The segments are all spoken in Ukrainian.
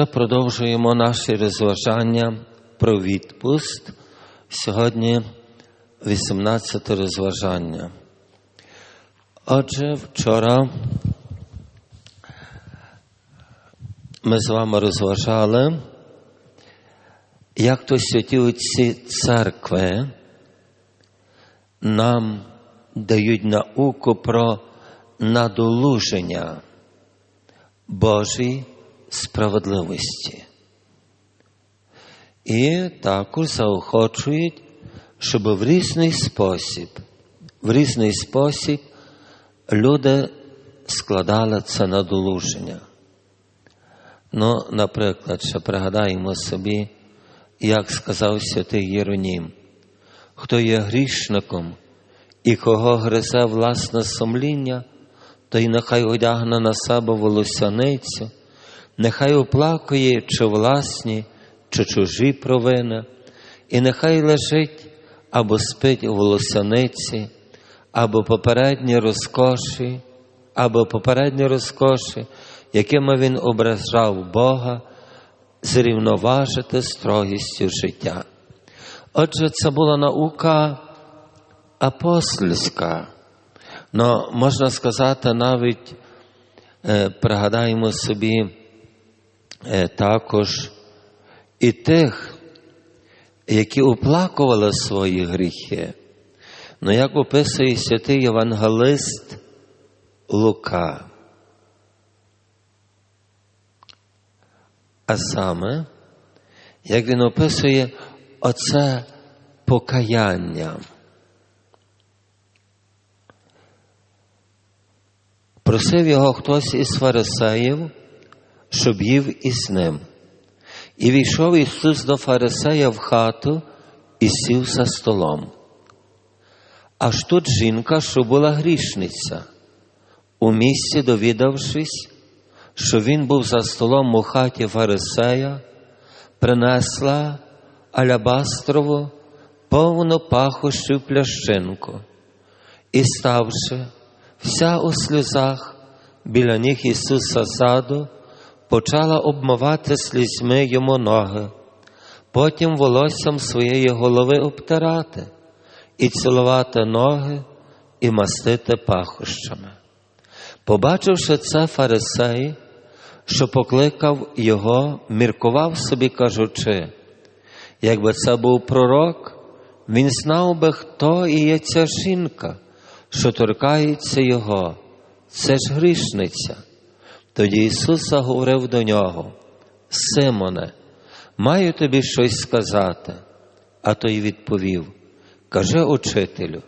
Ще продовжуємо наші розважання про відпуст. Сьогодні 18 розважання. Отже, вчора ми з вами розважали, як то святі отці церкви нам дають науку про надолуження Божій справедливості. І також заохочують, щоб в різний спосіб, в різний спосіб люди складали це надолуження. Ну, наприклад, ще пригадаємо собі, як сказав святий Єронім, хто є грішником і кого гризе власне сумління, той нехай одягне на себе волосяницю, нехай оплакує чи власні, чи чужі провини, і нехай лежить або спить у волосяниці, або попередні розкоші, або попередні розкоші, якими він ображав Бога, зрівноважити строгістю життя. Отже, це була наука апостольська. Но можна сказати, навіть е, пригадаємо собі також і тих, які оплакували свої гріхи. Ну, як описує святий Євангелист Лука. А саме, як він описує оце покаяння. Просив його хтось із фарисеїв, щоб їв із ним. І війшов Ісус до Фарисея в хату і сів за столом. Аж тут жінка, що була грішниця, у місці довідавшись, що він був за столом у хаті Фарисея, принесла алябастрову повну пахощу плящинку і, ставши, вся у сльозах біля ніг Ісуса саду, почала обмивати слізьми йому ноги, потім волоссям своєї голови обтирати і цілувати ноги і мастити пахощами. Побачивши це, фарисей, що покликав його, міркував собі, кажучи, якби це був пророк, він знав би, хто і є ця жінка що торкається Його, це ж грішниця. Тоді Ісус заговорив до нього, Симоне, маю тобі щось сказати. А той відповів: Каже учителю,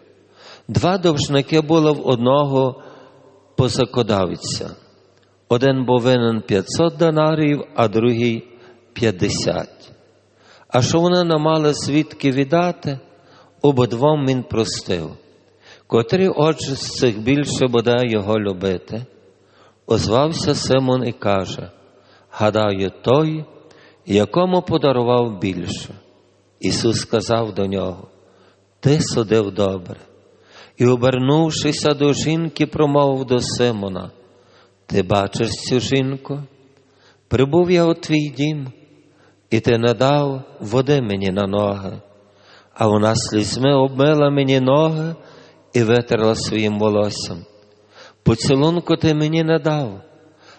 два довжники були в одного позакодавця. Один був винен 500 динарів, а другий 50. А що вони не мали свідки віддати, обидвом він простив. Котрий отже з цих більше буде його любити, озвався Симон і каже: Гадаю, той, якому подарував більше. Ісус сказав до нього: Ти судив добре. І, обернувшися до жінки, промовив до Симона: Ти бачиш цю жінку? Прибув я у твій дім, і ти не дав води мені на ноги, а вона слізьми обмила мені ноги і витерла своїм волоссям. Поцілунку ти мені не дав,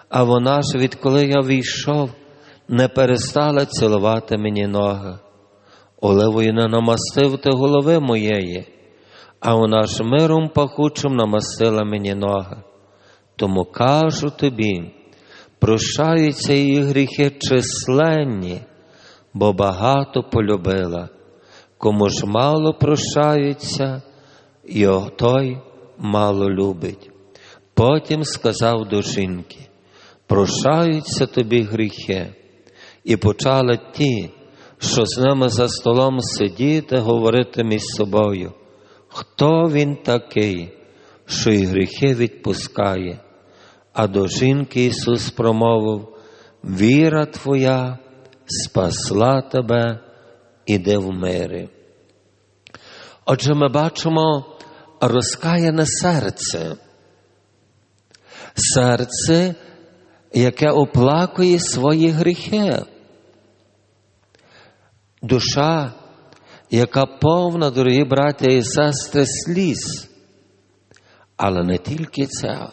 а вона ж, відколи я війшов, не перестала цілувати мені ноги. Оливою не намастив ти голови моєї, а вона ж миром пахучим намастила мені ноги. Тому кажу тобі, прощаються її гріхи численні, бо багато полюбила, кому ж мало прощаються, і той мало любить. Потім сказав до жінки, прощаються тобі гріхи, і почали ті, що з ними за столом сидіти, говорити між собою, хто він такий, що й гріхи відпускає. А до жінки Ісус промовив, віра Твоя спасла тебе, іди в мири. Отже, ми бачимо розкаяне серце. Серце, яке оплакує свої гріхи. Душа, яка повна, дорогі браття і сестри, сліз. Але не тільки це.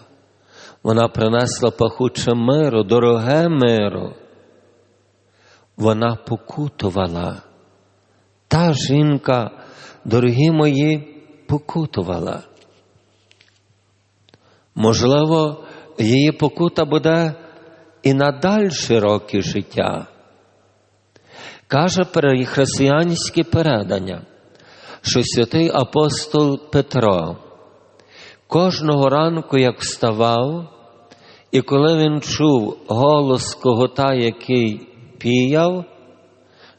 Вона принесла пахуче миру, дороге миру. Вона покутувала. Та жінка, дорогі мої, покутувала. Можливо, її покута буде і на дальші роки життя. Каже християнське передання, що святий апостол Петро кожного ранку, як вставав, і коли він чув голос когота, який піяв,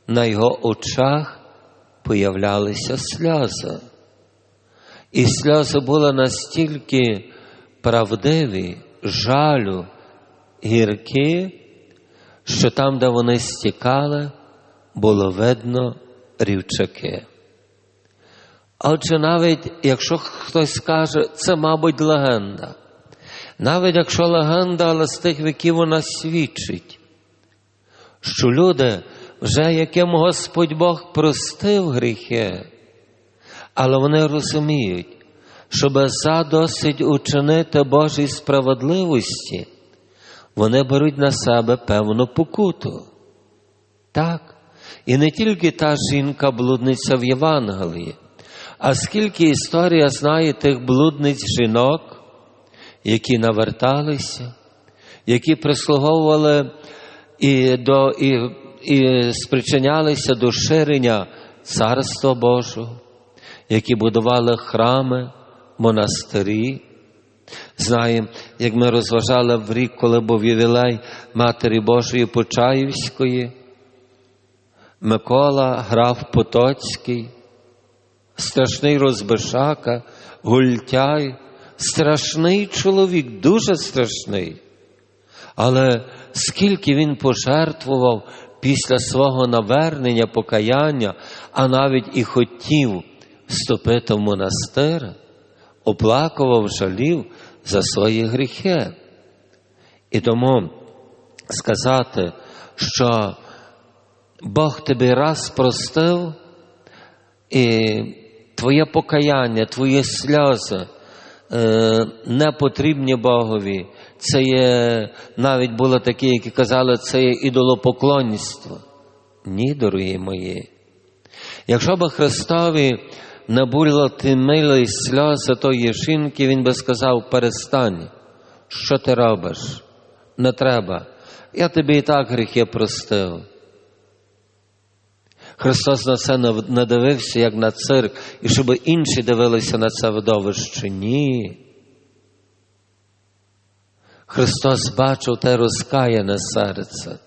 на його очах появлялися сльози. І сльози були настільки правдиві, жалю, гіркі, що там, де вони стікали, було видно рівчаки. Отже, навіть якщо хтось скаже, це, мабуть, легенда. Навіть якщо легенда, але з тих віків вона свідчить, що люди, вже яким Господь Бог простив гріхи, але вони розуміють, щоб за досить учинити Божій справедливості, вони беруть на себе певну покуту. Так. І не тільки та жінка-блудниця в Євангелії, а скільки історія знає тих блудниць жінок, які наверталися, які прислуговували і, до, і, і спричинялися до ширення Царства Божого, які будували храми, монастирі. Знаємо, як ми розважали в рік, коли був ювілей Матері Божої Почаївської, Микола граф Потоцький, страшний розбишака, гультяй, страшний чоловік, дуже страшний. Але скільки він пожертвував після свого навернення, покаяння, а навіть і хотів вступити в монастир, оплакував, жалів за свої гріхи. І тому сказати, що Бог тобі раз простив, і твоє покаяння, твої сльози е, не потрібні Богові. Це є, навіть були такі, які казали, це є ідолопоклонництво. Ні, дорогі мої. Якщо б Христові не було ті милі сльози тої жінки, Він би сказав, перестань, що ти робиш? Не треба. Я тобі і так гріхи простив. Христос на це не дивився, як на цирк, і щоб інші дивилися на це видовище. Ні. Христос бачив те розкаяне серце.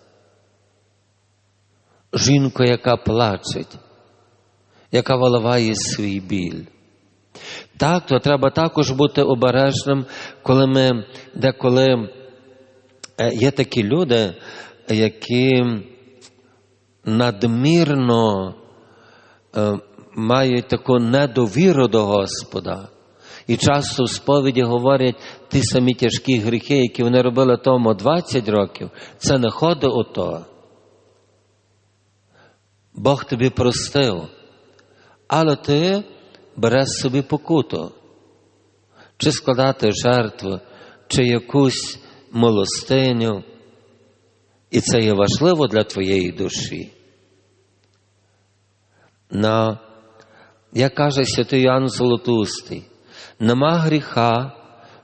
Жінку, яка плачеть, яка виливає свій біль. Так, то треба також бути обережним, коли ми деколи є такі люди, які надмірно е, мають таку недовіру до Господа. І часто в сповіді говорять ті самі тяжкі гріхи, які вони робили тому 20 років, це не ходить ото. Бог тобі простив, але ти береш собі покуту, чи складати жертву, чи якусь милостиню. І це є важливо для твоєї душі. На, як каже святий Ян Золотустий, нема гріха,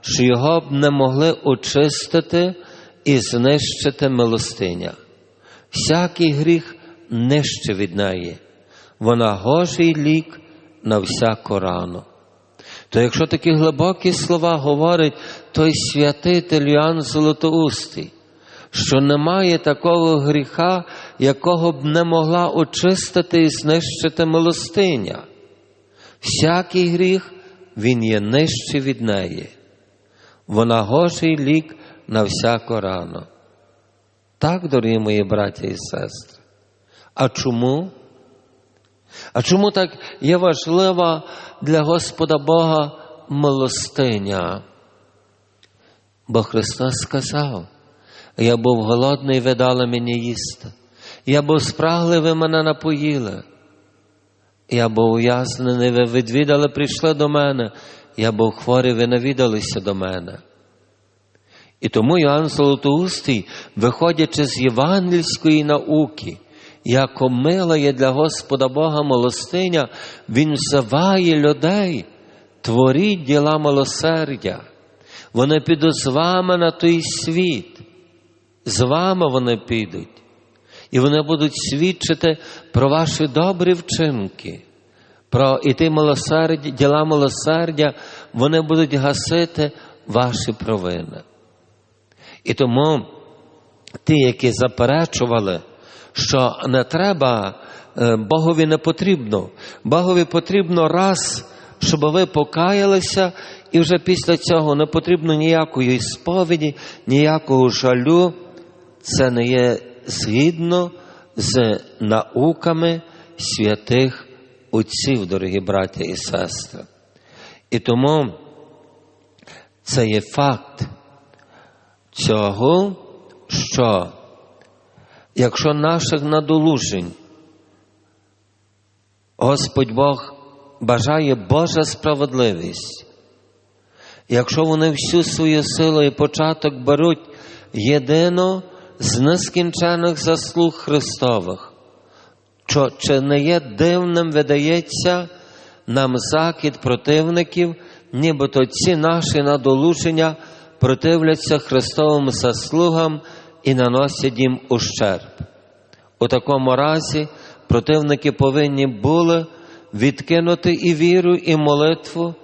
що його б не могли очистити і знищити милостиня. Всякий гріх нижче від неї, вона гожий лік на всяку рану. То якщо такі глибокі слова говорить той святитель Іоанн Золотоустий, що немає такого гріха, якого б не могла очистити і знищити милостиня. Всякий гріх, він є нижче від неї. Вона гожий лік на всяку рану. Так, дорогі мої браті і сестри. А чому? А чому так є важлива для Господа Бога милостиня? Бо Христос сказав, Я був голодний, ви дали мені їсти. Я був спраглий, ви мене напоїли. Я був уяснений, ви відвідали, прийшли до мене. Я був хворий, ви навідалися до мене. І тому Іоанн Золотоустий, виходячи з євангельської науки, як мила є для Господа Бога милостиня, Він взиває людей, творіть діла милосердя. Вони підуть з вами на той світ. З вами вони підуть. І вони будуть свідчити про ваші добрі вчинки, про і ті милосердя, діла милосердя, вони будуть гасити ваші провини. І тому ті, які заперечували, що не треба, е, Богові не потрібно. Богові потрібно раз, щоб ви покаялися, і вже після цього не потрібно ніякої сповіді, ніякого жалю. Це не є згідно з науками святих отців, дорогі браття і сестри. І тому це є факт цього, що якщо наших надолужень. Господь Бог бажає Божа справедливість, якщо вони всю свою силу і початок беруть єдино з нескінчених заслуг Христових, що чи не є дивним, видається нам закид противників, нібито ці наші надолуження противляться Христовим заслугам і наносять їм ущерб. У такому разі противники повинні були відкинути і віру, і молитву,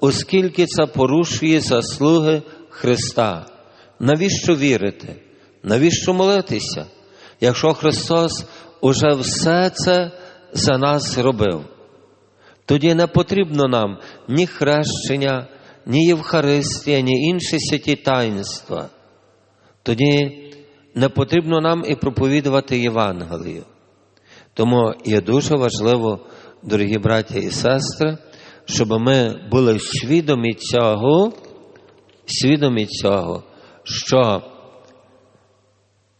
оскільки це порушує заслуги Христа. Навіщо вірити? Навіщо молитися? Якщо Христос уже все це за нас зробив, тоді не потрібно нам ні хрещення, ні Євхаристія, ні інші святі таїнства. Тоді не потрібно нам і проповідувати Євангелію. Тому є дуже важливо, дорогі браття і сестри, щоб ми були свідомі цього, свідомі цього, що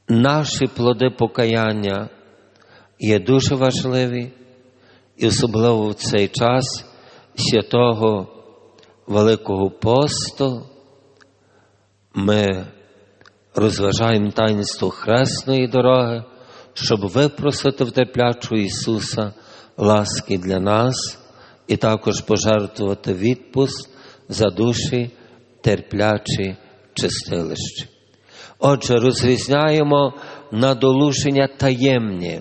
наші плоди покаяння є дуже важливі, і особливо в цей час святого Великого посту ми розважаємо таїнство хресної дороги, щоб випросити в терплячу Ісуса ласки для нас і також пожертвувати відпуск за душі терплячі чистилищі. Отже, розрізняємо надолуження таємні.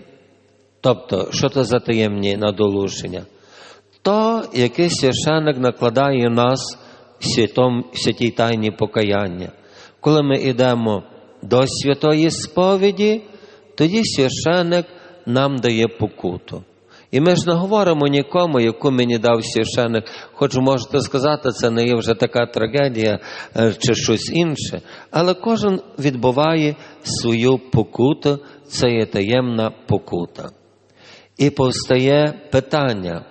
Тобто, що це за таємні надолуження? То, яке священник накладає нас в святій тайні покаяння. Коли ми йдемо до святої сповіді, тоді священник нам дає покуту. І ми ж не говоримо нікому, яку мені дав священник, хоч можете сказати, це не є вже така трагедія чи щось інше, але кожен відбуває свою покуту, це є таємна покута. І повстає питання,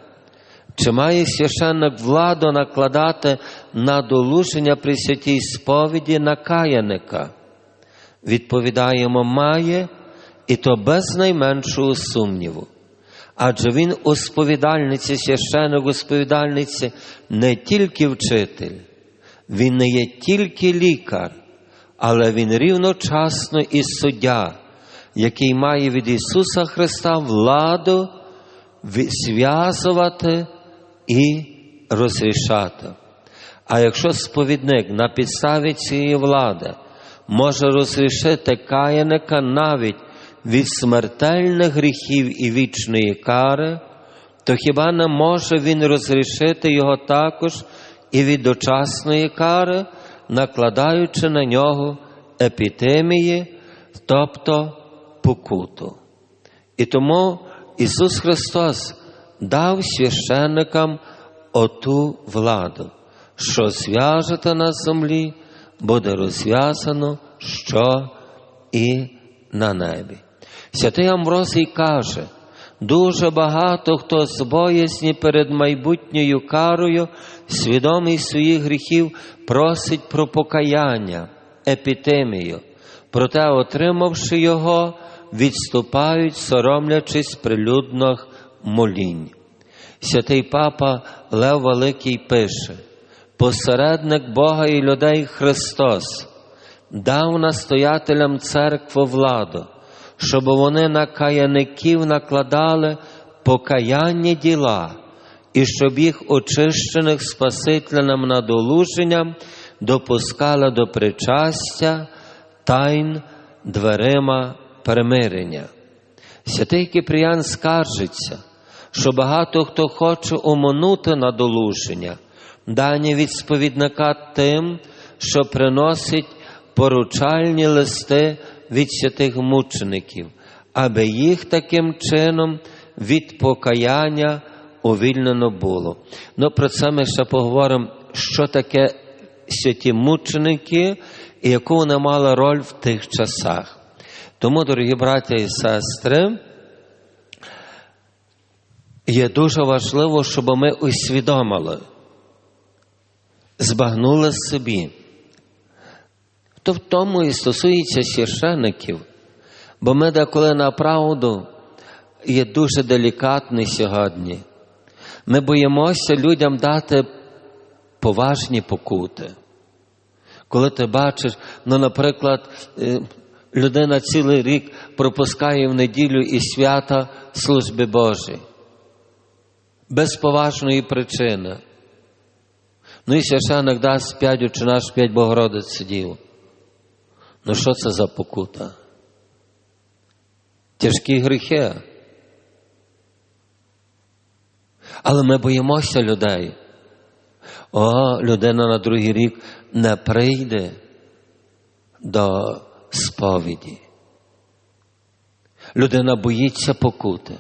чи має священник владу накладати на долучення при святій сповіді на каяника? Відповідаємо, має, і то без найменшого сумніву. Адже він у сповідальниці, священник у сповідальниці не тільки вчитель, він не є тільки лікар, але він рівночасно і суддя, який має від Ісуса Христа владу зв'язувати і розрішати. А якщо сповідник на підставі цієї влади може розрішити каяника навіть від смертельних гріхів і вічної кари, то хіба не може він розрішити його також і від дочасної кари, накладаючи на нього епітемії, тобто покуту. І тому Ісус Христос дав священникам оту владу, що зв'яжете на землі, буде розв'язано що і на небі. Святий Амвросій каже, дуже багато хто з боязні перед майбутньою карою, свідомий своїх гріхів, просить про покаяння, епітемію, проте, отримавши його, відступають, соромлячись прилюдних молінь. Святий папа Лев Великий пише: посередник Бога і людей Христос дав настоятелям церкви владу, щоб вони на каяників накладали покаянні діла, і щоб їх очищених Спасителем надолуженням допускали до причастя тайн дверима примирення. Святий Кипріян скаржиться, що багато хто хоче оминути надолуження, дані від сповідника тим, що приносить поручальні листи від святих мучеників, аби їх таким чином від покаяння увільнено було. Ну, про це ми ще поговоримо, що таке святі мученики і яку вони мали роль в тих часах. Тому, дорогі браття і сестри, є дуже важливо, щоб ми усвідомили, збагнули собі. То в тому і стосується священиків, бо ми деколи на правду є дуже делікатні сьогодні. Ми боїмося людям дати поважні покути. Коли ти бачиш, ну, наприклад, людина цілий рік пропускає в неділю і свята служби Божої, без поважної причини. Ну і священик дасть п'ять чи наш п'ять Богородиць сидів. Ну що це за покута? Тяжкі гріхи. Але ми боїмося людей. О, людина на другий рік не прийде до сповіді. Людина боїться покути,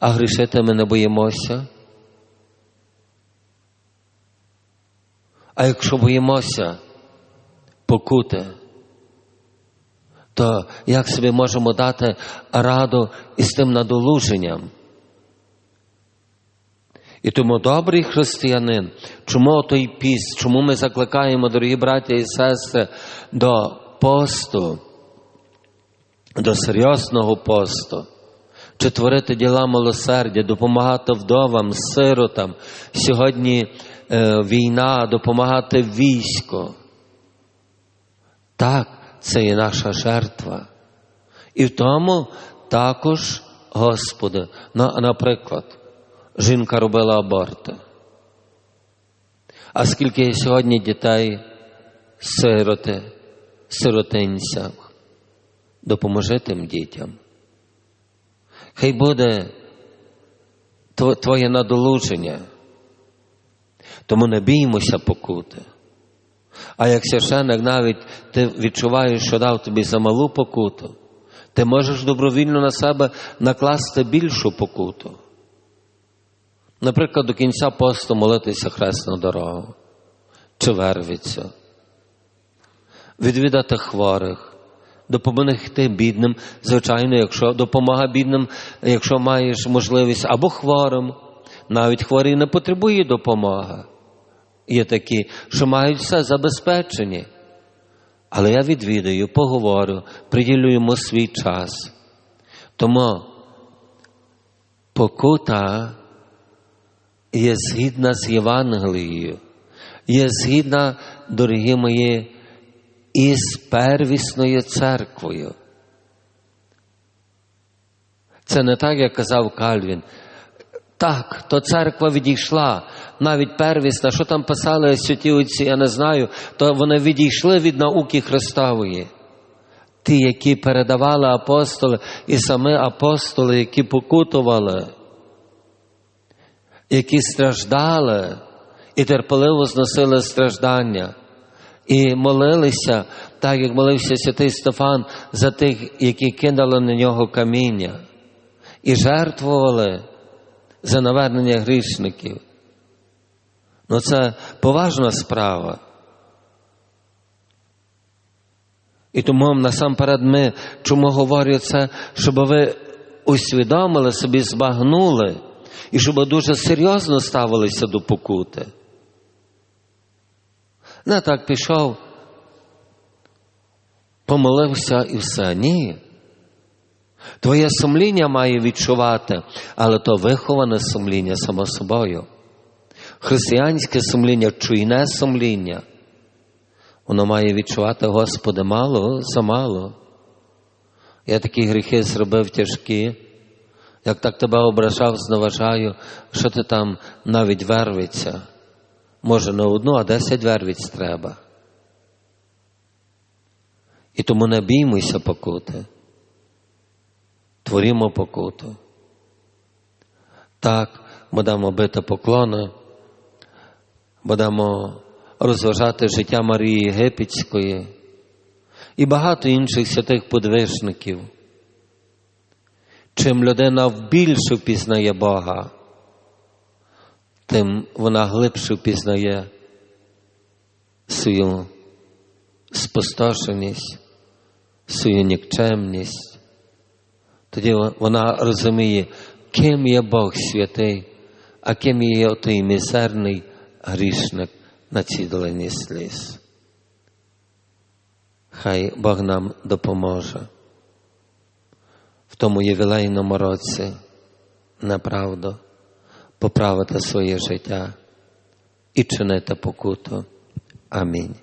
а грішити ми не боїмося. А якщо боїмося покути, то як собі можемо дати раду із тим надолуженням? І тому добрий християнин, чому той піст, чому ми закликаємо, дорогі браття і сестри, до посту, до серйозного посту, чи творити діла милосердя, допомагати вдовам, сиротам. Сьогодні е, війна, допомагати війську. Так, це є наша жертва. І в тому також, Господи, на, наприклад, жінка робила аборти. А скільки сьогодні дітей, сироти, сиротинцям, допоможи тим дітям. Хай буде твоє надолуження, тому не біймося покути. А як священик навіть ти відчуваєш, що дав тобі за малу покуту, ти можеш добровільно на себе накласти більшу покуту. Наприклад, до кінця посту молитися хресну дорогу чи вервицю, відвідати хворих, допомогти бідним, звичайно, якщо допомога бідним, якщо маєш можливість, або хворим. Навіть хворий не потребує допомоги. Є такі, що мають все забезпечені. Але я відвідаю, поговорю, приділю йому свій час. Тому покута є згідна з Євангелією, є згідна, дорогі мої, із первісною церквою. Це не так, як казав Кальвін. Так, то церква відійшла, навіть первісна, що там писали святі отці, я не знаю, то вони відійшли від науки Христової. Ті, які передавали апостоли, і самі апостоли, які покутували, які страждали і терпеливо зносили страждання, і молилися, так як молився святий Стефан, за тих, які кинули на нього каміння, і жертвували за навернення грішників. Ну це поважна справа. І тому насамперед ми чому говорю це, щоб ви усвідомили собі, збагнули, і щоб дуже серйозно ставилися до покути. Не так пішов, помолився і все. Ні. Твоє сумління має відчувати, але то виховане сумління само собою. Християнське сумління, чуйне сумління. Воно має відчувати, Господи, мало, замало. Я такі гріхи зробив тяжкі. Як так тебе ображав, зневажаю, що ти там навіть вервиться. Може, не одну, а десять вервиць треба. І тому не біймося покути. Творімо покуту. Так, будемо бити поклони, будемо розважати життя Марії Єгипетської і багато інших святих подвижників. Чим людина більше впізнає Бога, тим вона глибше впізнає свою спустошеність, свою нікчемність. Тоді вона розуміє, ким є Бог святий, а ким є той мізерний грішник на цій долині сліз. Хай Бог нам допоможе в тому ювілейному році направду поправити своє життя і чинити покуту. Амінь.